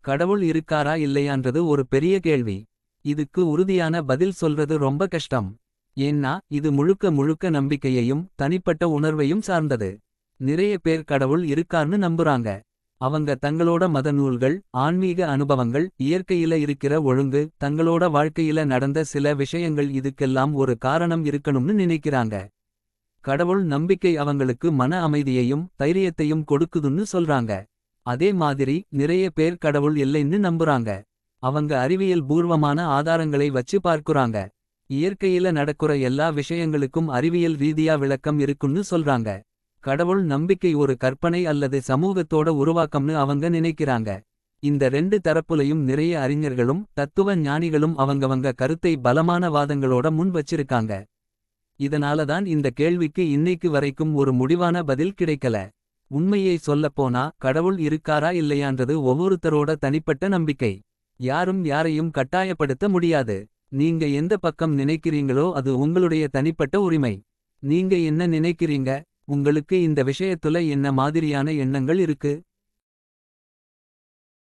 கடவுள் இருக்காரா இல்லையான்றது ஒரு பெரிய கேள்வி. இதுக்கு உறுதியான பதில் சொல்றது ரொம்ப கஷ்டம். ஏன்னா இது முழுக்க முழுக்க நம்பிக்கையையும் தனிப்பட்ட உணர்வையும் சார்ந்தது. நிறைய பேர் கடவுள் இருக்கார்னு நம்புறாங்க. அவங்க தங்களோட மத நூல்கள் ஆன்மீக அனுபவங்கள் இயற்கையில இருக்கிற ஒழுங்கு தங்களோட வாழ்க்கையில நடந்த சில விஷயங்கள் இதுக்கெல்லாம் ஒரு காரணம் இருக்கணும்னு நினைக்கிறாங்க. கடவுள் நம்பிக்கை அவங்களுக்கு மன அமைதியையும் தைரியத்தையும் கொடுக்குதுன்னு சொல்றாங்க. அதே மாதிரி நிறைய பேர் கடவுள் இல்லைன்னு நம்புறாங்க. அவங்க அறிவியல் பூர்வமான ஆதாரங்களை வச்சு பார்க்குறாங்க. இயற்கையில நடக்குற எல்லா விஷயங்களுக்கும் அறிவியல் ரீதியா விளக்கம் இருக்குன்னு சொல்றாங்க. கடவுள் நம்பிக்கை ஒரு கற்பனை அல்லது சமூகத்தோட உருவாக்கம்னு அவங்க நினைக்கிறாங்க. இந்த ரெண்டு தரப்புலையும் நிறைய அறிஞர்களும் தத்துவ ஞானிகளும் அவங்கவங்க கருத்தை பலமான வாதங்களோட முன் வச்சிருக்காங்க. இதனால தான் இந்த கேள்விக்கு இன்னைக்கு வரைக்கும் ஒரு முடிவான பதில் கிடைக்கல. உண்மையை சொல்லப்போனா கடவுள் இருக்காரா இல்லையான்றது ஒவ்வொருத்தரோட தனிப்பட்ட நம்பிக்கை. யாரும் யாரையும் கட்டாயப்படுத்த முடியாது. நீங்க எந்த பக்கம் நினைக்கிறீங்களோ அது உங்களுடைய தனிப்பட்ட உரிமை. நீங்க என்ன நினைக்கிறீங்க உங்களுக்கு இந்த விஷயத்துல என்ன மாதிரியான எண்ணங்கள் இருக்கு.